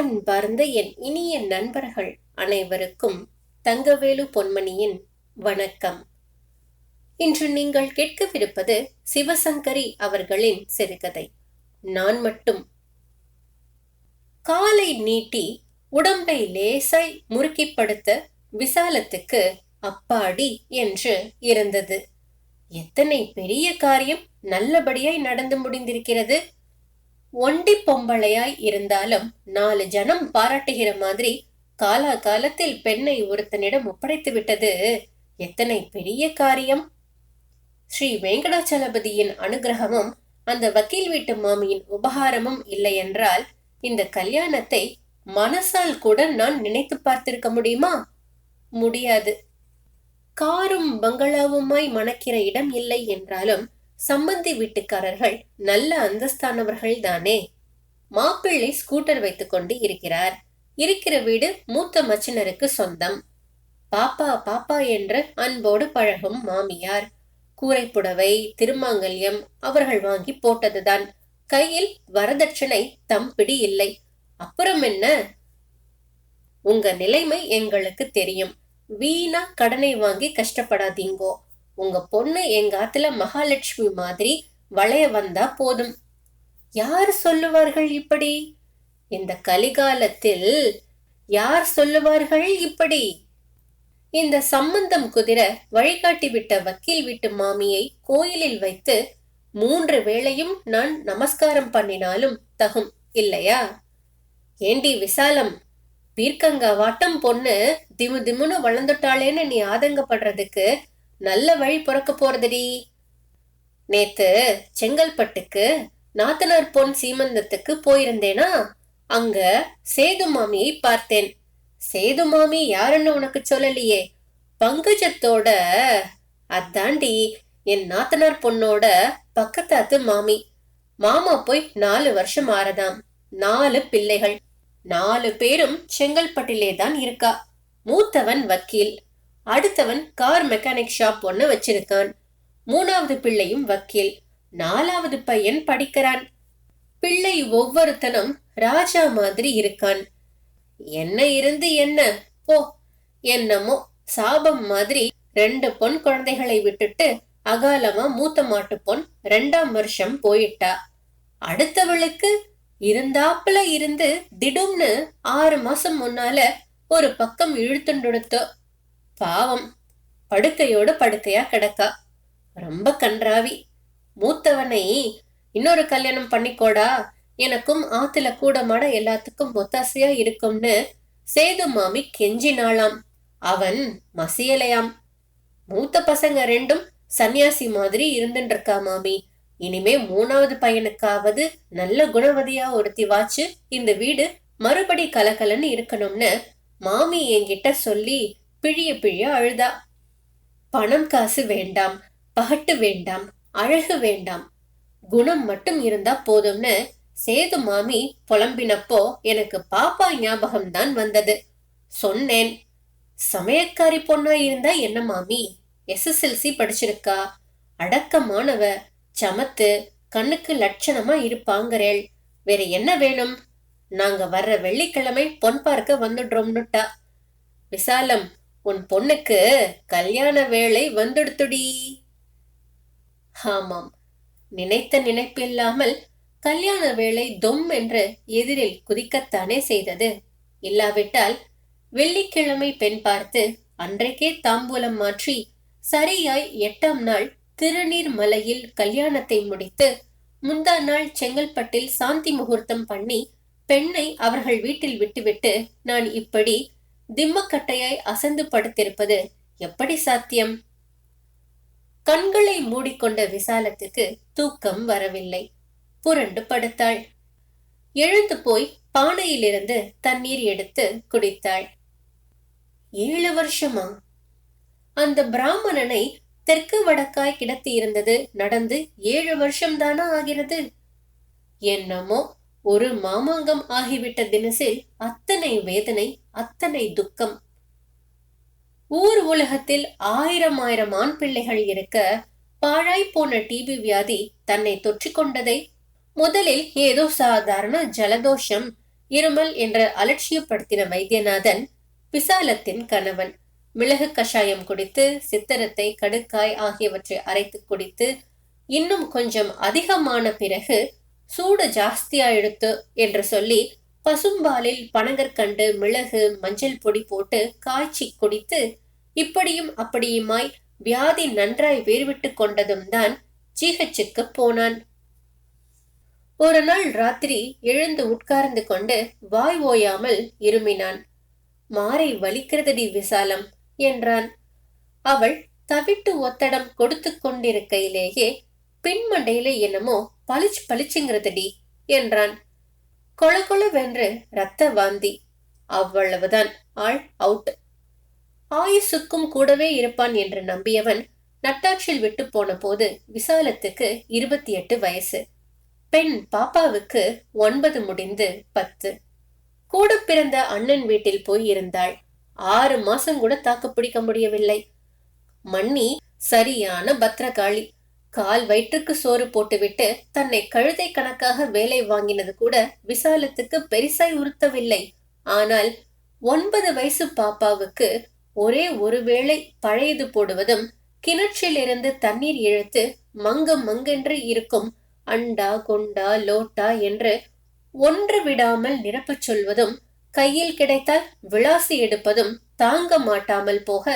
அன்பார்ந்த என் இனிய நண்பர்கள் அனைவருக்கும் தங்கவேலு பொன்மணியின் வணக்கம். இன்று நீங்கள் கேட்கவிருப்பது சிவசங்கரி அவர்களின் சிறுகதை. நான் மட்டும். காலை நீட்டி உடம்பை லேசாய் முறுக்கிப்படுத்த விசாலத்துக்கு அப்பாடி என்று இருந்தது. எத்தனை பெரிய காரியம் நல்லபடியாய் நடந்து முடிந்திருக்கிறது. ஒண்டி பொம்பளையாய் இருந்தாலும் நாலு ஜனம் பாராட்டுகிற மாதிரி காலா காலத்தில் பெண்ணை ஒருத்தனிடம் ஒப்படைத்து விட்டது. எத்தனை பெரிய காரியம். ஸ்ரீ வெங்கடாச்சலபதியின் அனுகிரகமும் அந்த வக்கீல் வீட்டு மாமியின் உபகாரமும் இல்லை என்றால் இந்த கல்யாணத்தை மனசால் கூட நான் நினைத்து பார்த்திருக்க முடியுமா? முடியாது. காரும் பங்களாவுமாய் மணக்கிற இடம் இல்லை என்றாலும் சம்பந்தி வீட்டுக்காரர்கள் நல்ல அந்தஸ்தானவர்கள் தானே மாப்பிள்ளை ஸ்கூட்டர் வைத்துக்கொண்டு இருக்கிறார். இருக்கிற வீடு மூத்த மச்சினருக்கு சொந்தம். பாப்பா பாப்பா என்று அன்போடு பழகும் மாமியார். கூரைப்புடவை திருமாங்கல்யம் அவர்கள் வாங்கி போட்டதுதான். கையில் வரதட்சணை தம்பிடி இல்லை. அப்புறம் என்ன? உங்க நிலைமை எங்களுக்கு தெரியும். வீணா கடனை வாங்கி கஷ்டப்படாதீங்கோ. உங்க பொண்ணு எங்க ஆத்துல மகாலட்சுமி மாதிரி வளைய வந்தா போதும். யார் சொல்லுவார்கள் இப்படி? இந்த கலிகாலத்தில் யார் சொல்லுவார்கள் இப்படி? இந்த சம்பந்தம் குதிர வழிகாட்டி விட்ட வக்கீல் வீட்டு மாமியை கோயிலில் வைத்து மூன்று வேளையும் நான் நமஸ்காரம் பண்ணினாலும் தகும் இல்லையா? ஏண்டி விசாலம் பீர்க்கங்கா வாட்டம் பொண்ணு திமு திமுன்னு வளர்ந்துட்டாளேன்னு நீ ஆதங்கப்படுறதுக்கு நல்ல வழி பிறக்க போறதுடி. நேத்து செங்கல்பட்டுக்கு நாத்தனார் பொன் சீமந்தத்துக்கு போயிருந்தேனா அங்க சேது மாமியை பார்த்தேன். சேது மாமி யாருன்னு உனக்கு சொல்லலையே. பங்கஜத்தோட அதாண்டி என் நாத்தனார் பொண்ணோட பக்கத்தாத்து மாமி. மாமா போய் நாலு வருஷம் ஆறதாம். நாலு பிள்ளைகள். நாலு பேரும் செங்கல்பட்டிலே தான் இருக்கா. மூத்தவன் வக்கீல். அடுத்தவன் கார் மெக்கானிக் ஷாப் ஒண்ணு வச்சிருக்கான். மூணாவது பிள்ளையும் வக்கீல். நாலாவது பையன் படிக்கிறான். பிள்ளை ஒவ்வொருத்தனும் ராஜா மாதிரி இருக்கான். என்ன இருந்து என்ன? போ. என்னமோ சாபம் மாதிரி ரெண்டு பொன் குழந்தைகளை விட்டுட்டு அகாலமா மூத்த மாட்டு பொன் ரெண்டாம் வருஷம் போயிட்டா. அடுத்தவளுக்கு இருந்தாப்புல இருந்து திடும்னு ஆறு மாசம் முன்னால ஒரு பக்கம் இழுத்துண்டுடுத்தோ பாவம். படுக்கையோட படுக்கையா கிடக்கா. ரொம்ப கன்றாவி மூத்தவனை இன்னொரு கல்யாணம் பண்ணிக்கோடா. எனக்கும் ஆத்துல கூடமாட எல்லாத்துக்கும் ஒத்தாசையா இருக்கும்னு சேது மாமி கெஞ்சினாளாம். அவன் மசியலையாம். மூத்த பசங்க ரெண்டும் சன்னியாசி மாதிரி இருந்துட்டு இருக்கா மாமி. இனிமே மூணாவது பையனுக்காவது நல்ல குணவதியா ஒருத்தி வாச்சு இந்த வீடு மறுபடி கலகலன்னு இருக்கணும்னு மாமி என்கிட்ட சொல்லி பிழிய பிழிய அழுதா. பணம் காசு வேண்டாம் பகட்டு வேண்டாம் அழகு வேண்டாம். குணம் மட்டும் இருந்தா போதும்னு சேது மாமி புலம்பினப்போ எனக்கு பாப்பா ஞாபகம் தான் வந்தது. சொன்னேன் சமயக்காரி பொண்ணா இருந்தா என்ன மாமி? எஸ்எஸ்எல்சி படிச்சிருக்கா? அடக்கமானவ சமத்து கண்ணுக்கு லட்சணமா இருப்பாங்கிறேள். வேற என்ன வேணும்? நாங்க வர்ற வெள்ளிக்கிழமை பொன் பார்க்க வந்துடுறோம்னுட்டா. விசாலம் உன் பொண்ணுக்கு கல்யாண வேலை வந்துடுத்துடி. ஆமாம். நினைத்த நினைப்பில்லாமல் கல்யாண வேலை தொம் என்று எதிரில் குதிக்கத்தானே செய்தது. இல்லாவிட்டால் வெள்ளிக்கிழமை பெண் பார்த்து அன்றைக்கே தாம்பூலம் மாற்றி சரியாய் எட்டாம் நாள் திருநீர் மலையில் கல்யாணத்தை முடித்து முந்தா நாள் செங்கல்பட்டில் சாந்தி முகூர்த்தம் பண்ணி பெண்ணை அவர்கள் வீட்டில் விட்டுவிட்டு நான் இப்படி திம்மக்கட்டையாய் அசந்து படுத்திருப்பது எப்படி சாத்தியம்? கண்களை மூடிக்கொண்ட விசாலத்துக்கு தூக்கம் வரவில்லை. புரண்டு படுத்தாள். எழுந்து போய் பானையிலிருந்து தண்ணீர் எடுத்து குடித்தாள். ஏழு வருஷமா? அந்த பிராமணனை தெற்கு வடக்காய் கிடத்தி இருந்தது நடந்து ஏழு வருஷம்தானா ஆகிறது? என்னமோ ஒரு மாமாங்கம் ஆகிவிட்ட தினசில் அத்தனை வேதனை அத்தனை துக்கம். ஊர் உலகத்தில் ஆயிரம் ஆயிரம் ஆண் பிள்ளைகள் இருக்க பாழாய் போன டிபி வியாதி தன்னை தொற்றிக்கொண்டதை முதலில் ஏதோ சாதாரண ஜலதோஷம் இருமல் என்று அலட்சியப்படுத்தின வைத்தியநாதன் விசாலத்தின் கணவன். மிளகு கஷாயம் குடித்து சித்திரத்தை கடுக்காய் ஆகியவற்றை அரைத்து குடித்து இன்னும் கொஞ்சம் அதிகமான பிறகு சூடு ஜாஸ்தியா எடுத்து என்று சொல்லி பசும்பாலில் பனங்கற்கண்டு மிளகு மஞ்சள் பொடி போட்டு காய்ச்சி குடித்து இப்படியும் அப்படியுமாய் வியாதி நன்றாய் வேறுவிட்டு கொண்டதும் தான் ஜிஹெச்சுக்கு போனான். ஒரு நாள் ராத்திரி எழுந்து உட்கார்ந்து கொண்டு வாய் ஓயாமல் இருமினான். மாறை வலிக்கிறதடி விசாலம் என்றான். அவள் தவிட்டு ஒத்தடம் கொடுத்து கொண்டிருக்கையிலேயே பின்மண்டையில என்னமோ பளிச் பளிச்சுங்கிறதுடி என்றான். கொல கொலவென்று ரத்த வாந்தி. அவ்வளவுதான். ஆள் அவுட் ஆயுசுக்கும் கூடவே இருப்பான் என்று நம்பியவன் நட்டாட்சியில் விட்டு போன போது விசாலத்துக்கு இருபத்தி எட்டு வயசு. பெண் பாப்பாவுக்கு ஒன்பது முடிந்து பத்து. கூட பிறந்த அண்ணன் வீட்டில் போய் இருந்தாள். ஆறு மாசம் கூட தாக்கு பிடிக்க முடியவில்லை. மன்னி சரியான பத்ரகாளி கால் வயிற்றுக்கு சோறு போட்டுவிட்டு தன்னை கழுதை கணக்காக வேலை வாங்கினது கூட விசாலத்துக்கு பெரிசாய் உறுத்தவில்லை. ஆனால் ஒன்பது வயசு பாப்பாவுக்கு ஒரே ஒருவேளை பழையது போடுவதும் கிணற்றிலிருந்து தண்ணீர் இழுத்து மங்க மங்கென்று இருக்கும் அண்டா கொண்டா லோட்டா என்று ஒன்று விடாமல் நிரப்பச் சொல்வதும் கையில் கிடைத்தால் விளாசி எடுப்பதும் தாங்க மாட்டாமல் போக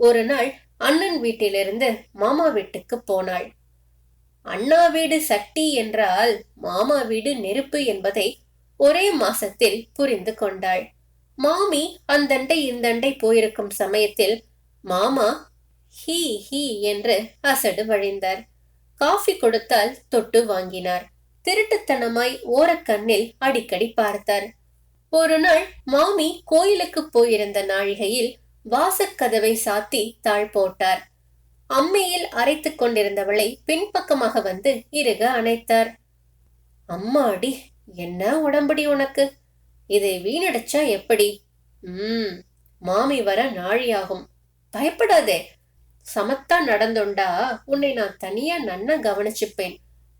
ஒரு நாள் அண்ணன் வீட்டிலிருந்து மாமா வீட்டுக்கு போனாள். அண்ணா வீடு சட்டி என்றால் மாமா வீடு நெருப்பு என்பதை ஒரே மாசத்தில் புரிந்து கொண்டாள். மாமி அந்தண்டை இந்தண்டை போயிருக்கும் சமயத்தில் மாமா ஹீ ஹீ என்று அசடு வழிந்தார். காஃபி கொடுத்தால் தொட்டு வாங்கினார். திருட்டுத்தனமாய் ஓரக்கண்ணில் அடிக்கடி பார்த்தார். ஒரு நாள் மாமி கோயிலுக்கு போயிருந்த நாழிகையில் வாசற்கதவை சாத்தி தாழ் போட்டார். அம்மையில் அரைத்துக் கொண்டிருந்தவளை பின்பக்கமாக வந்து இறுக அணைத்தார். அம்மாடி என்ன உடம்படி உனக்கு? இதை வீணடிச்சா எப்படி? ம் மாமி வர நாழியாகும். பயப்படாதே. சமத்தா நடந்துண்டா? உன்னை நான் தனியா நன்னா கவனிச்சுப்பேன்.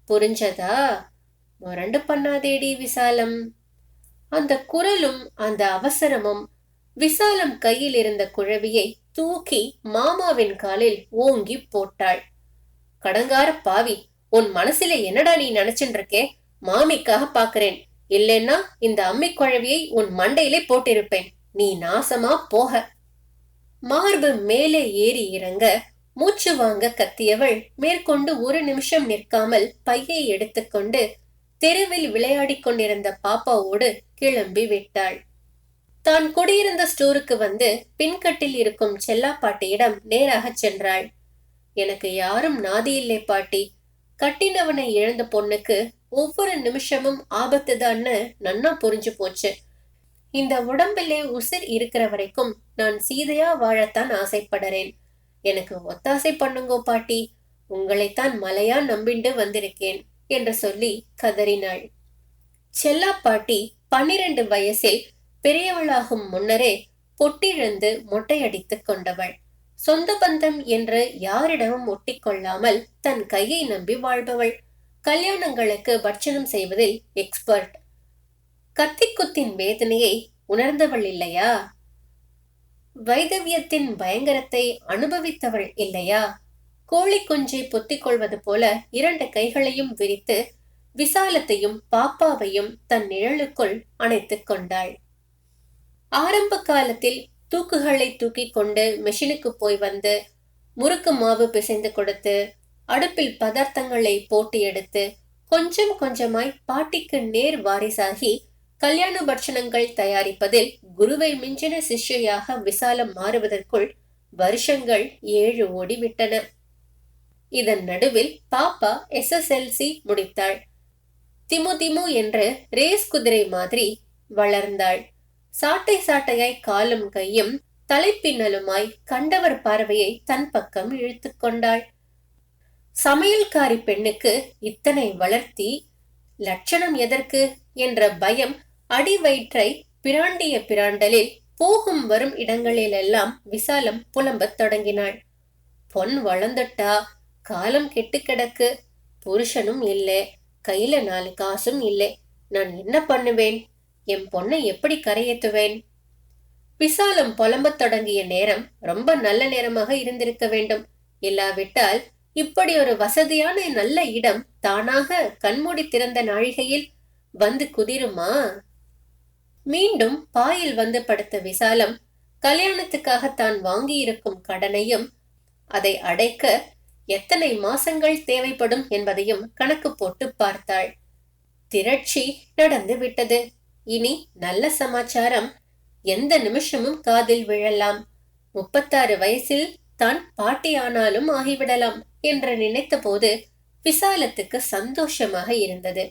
புரிஞ்சதா? முரண்டு பண்ணாதேடி விசாலம். அந்த குரலும் அந்த அவசரமும் விசாலம் கையில் இருந்த குழவியை தூக்கி மாமாவின் காலில் ஓங்கி போட்டாள். கடங்கார பாவி உன் மனசுல என்னடா நீ நினைச்சுட்டு இருக்கே மாமிக்காக பாக்குறேன் இல்லைன்னா இந்த அம்மி குழவியை உன் மண்டையிலே போட்டிருப்பேன். நீ நாசமா போக. மார்பு மேலே ஏறி இறங்க மூச்சு வாங்க கத்தியவள் மேற்கொண்டு ஒரு நிமிஷம் நிற்காமல் பையை எடுத்துக்கொண்டு தெருவில் விளையாடிக் கொண்டிருந்த பாப்பாவோடு கிளம்பி விட்டாள். தான் குடியிருந்த ஸ்டோருக்கு வந்து பின்கட்டில் இருக்கும் செல்லா பாட்டியிடம் நேராக சென்றாள். எனக்கு யாரும் நாதி இல்லை பாட்டி. கட்டினவனை இழந்த பொண்ணுக்கு ஒவ்வொரு நிமிஷமும் ஆபத்துதான்னு நன்னா புரிஞ்சு போச்சு. இந்த உடம்பிலே உசிர் இருக்கிற வரைக்கும் நான் சீதையா வாழத்தான் ஆசைப்படுறேன். எனக்கு ஒத்தாசை பண்ணுங்கோ பாட்டி. உங்களைத்தான் மலையா நம்பிண்டு வந்திருக்கேன் என்று சொல்லி கதறினாள். செல்லா பாட்டி பன்னிரண்டு வயசில் பெரியவளாகும் முன்னரே பொட்டிழந்து மொட்டையடித்துக் கொண்டவள். சொந்த பந்தம் என்று யாரிடமும் ஒட்டிக்கொள்ளாமல் தன் கையை நம்பி வாழ்பவள். கல்யாணங்களுக்கு பட்சணம் செய்வதில் எக்ஸ்பர்ட் கத்திக்குத்தின் வேதனையை உணர்ந்தவள் இல்லையா? வைதவியத்தின் பயங்கரத்தை அனுபவித்தவள் இல்லையா? கோழி குஞ்சை பொத்திக் கொள்வது போல இரண்டு கைகளையும் விரித்து விசாலத்தையும் பாப்பாவையும் தன் நிழலுக்குள் அணைத்துக் கொண்டாள். ஆரம்ப காலத்தில் தூக்குகளை தூக்கி கொண்டு மெஷினுக்கு போய் வந்து முறுக்கு மாவு பிசைந்து கொடுத்து அடுப்பில் பதார்த்தங்களை போட்டு எடுத்து கொஞ்சம் கொஞ்சமாய் பாட்டிக்கு நேர் வாரிசாகி கல்யாண பட்சணங்கள் தயாரிப்பதில் குருவை மிஞ்சின சிஷ்யையாக விசாலம் மாறுவதற்குள் வருஷங்கள் ஏழு ஓடிவிட்டன. இதன் நடுவில் பாப்பா எஸ்எஸ்எல்சி முடித்தாள். திமு திமு என்று ரேஸ் குதிரை மாதிரி வளர்ந்தாள். சாட்டை சாட்டையாய் காலும் கையும் தலைப்பின்னலுமாய் கண்டவர் பார்வையை தன் பக்கம் இழுத்து கொண்டாள். சமையல்காரி பெண்ணுக்கு இத்தனை வளர்த்தி லட்சணம் எதற்கு? என்ற பயம் அடி வயிற்றை பிராண்டிய பிராண்டலில் போகும் வரும் இடங்களிலெல்லாம் விசாலம் புலம்பத் தொடங்கினாள். பொன் வளர்ந்துட்டா? காலம் கெட்டு கிடக்கு. புருஷனும் இல்லை. கையில நாலு காசும் இல்லை. நான் என்ன பண்ணுவேன்? என் பொண்ணை எப்படி கரையேத்துவேன் விசாலம் புலம்பத் தொடங்கிய நேரம் ரொம்ப நல்ல நேரமாக இருந்திருக்க வேண்டும். இல்லாவிட்டால் இப்படி ஒரு வசதியான நல்ல இடம் தானாக கண்மூடி திறந்த நாழிகையில் வந்து குதிருமா? மீண்டும் பாயில் வந்து படுத்த விசாலம் கல்யாணத்துக்காக தான் வாங்கியிருக்கும் கடனையும் அதை அடைக்க எத்தனை மாசங்கள் தேவைப்படும் என்பதையும் கணக்கு போட்டு பார்த்தாள். திரட்சி நடந்து விட்டது. இனி நல்ல சமாச்சாரம். எந்த நிமிஷமும் காதில் விழலாம். முப்பத்தாறு வயசில் தான் பாட்டியானாலும் ஆகிவிடலாம் என்று நினைத்தபோது விசாலத்துக்கு சந்தோஷமாக இருந்தது.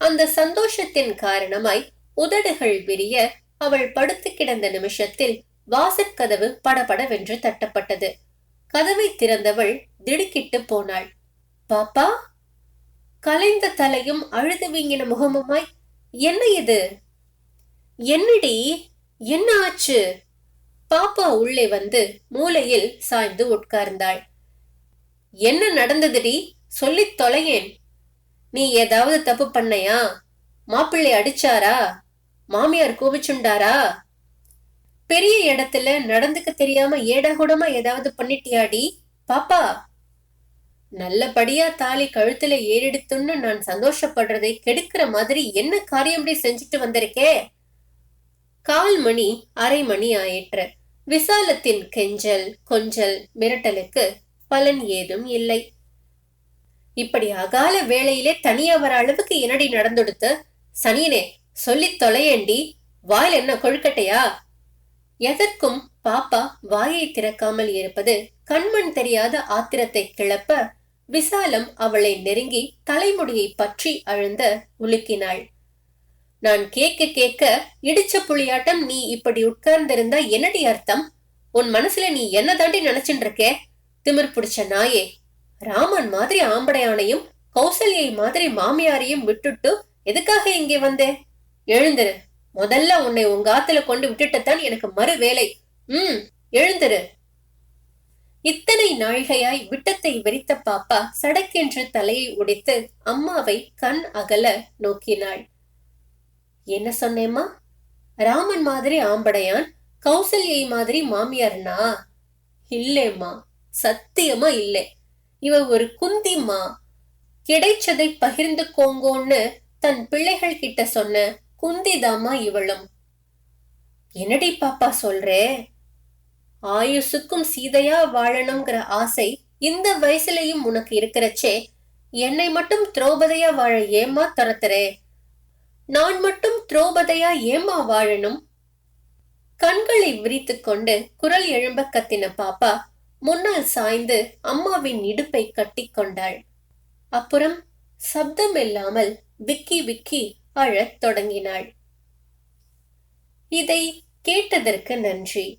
அந்த சந்தோஷத்தின் காரணமாய் உதடுகள் விரிய அவள் படுத்து கிடந்த நிமிஷத்தில் வாசற்கதவு படபடவென்று தட்டப்பட்டது. கதவை திறந்தவள் திடுக்கிட்டு போனாள். பாப்பா? கலைந்த தலையும் அழுது வீங்கின முகமுமாய் என்ன இது? என்னடி? என்ன ஆச்சு பாப்பா உள்ளே வந்து மூலையில் சாய்ந்து உட்கார்ந்தாள். என்ன நடந்ததுடி? சொல்லித் தொலையேன். நீ ஏதாவது தப்பு பண்ணையா? மாப்பிள்ளை அடிச்சாரா? மாமியார் கோபிச்சுண்டாரா? பெரிய இடத்துல நடந்துக்க தெரியாம ஏடாகூடமா ஏதாவது பண்ணிட்டியாடி? பாப்பா! நல்லபடியா தாலி கழுத்துல ஏறெடுத்துன்னு நான் சந்தோஷப்படுறதை கெடுக்கிற மாதிரி என்ன காரியம் செஞ்சுட்டு வந்திருக்கே? கால் மணி அரை மணி ஆயிற்று. விசாலத்தின் கெஞ்சல் கொஞ்சல் மிரட்டலுக்கு பலன் ஏதும் இல்லை. இப்படி அகால வேளையிலே தனியா வர அளவுக்கு என்னடி நடந்துடுத்து? சனியனே சொல்லி தொலையண்டி வாயில் என்ன கொழுக்கட்டையா? எதற்கும் பாப்பா வாயை திறக்காமல் இருப்பது கண்மண் தெரியாத ஆத்திரத்தை கிளப்ப விசாலம் அவளை நெருங்கி தலைமுடியை பற்றி அழுந்த உலுக்கினாள். நான் கேட்க கேட்க இடிச்ச புளியாட்டம் நீ இப்படி உட்கார்ந்திருந்தா என்னடி அர்த்தம்? உன் மனசுல நீ என்ன தாண்டி நினைச்சுட்டு இருக்கே திமிர் பிடிச்ச நாயே. ராமன் மாதிரி ஆம்படையானையும் கௌசல்யை மாதிரி மாமியாரையும் விட்டுட்டு எதுக்காக இங்கே வந்தே? எழுந்துரு. முதல்ல உன்னை உங்க ஆத்துல கொண்டு விட்டுட்டு தான் எனக்கு மறு வேலை ம் எழுந்துரு. இத்தனை நாழிகையாய் விட்டத்தை விரித்த பாப்பா சடக்கென்று தலையை உடைத்து அம்மாவை கண் அகல நோக்கினாள். என்ன சொன்னேம்மா? ராமன் மாதிரி ஆம்படையான் கௌசல்யை மாதிரி மாமியார்னா? இல்லேம்மா சத்தியமா இல்லை. இவ ஒரு குந்திம்மா. கிடைச்சதை பகிர்ந்து கோங்கோன்னு தன் பிள்ளைகள் கிட்ட சொன்ன குந்திதாம்மா இவளும். என்னடி பாப்பா சொல்றே? ஆயுசுக்கும் சீதையா வாழணுங்கிற ஆசை இந்த வயசுலயும் உனக்கு இருக்கிறச்சே. என்னை மட்டும் திரௌபதியா வாழ ஏமா துரத்துறே? நான் மட்டும் திரௌபதியா ஏமா வாழணும்? கண்களை விரித்துக் கொண்டு குரல் எழும்ப கத்தின பாப்பா முன்னால் சாய்ந்து அம்மாவின் இடுப்பை கட்டிக் கொண்டாள். அப்புறம் சப்தம் இல்லாமல் விக்கி விக்கி அழத் தொடங்கினாள். இதை கேட்டதற்கு நன்றி.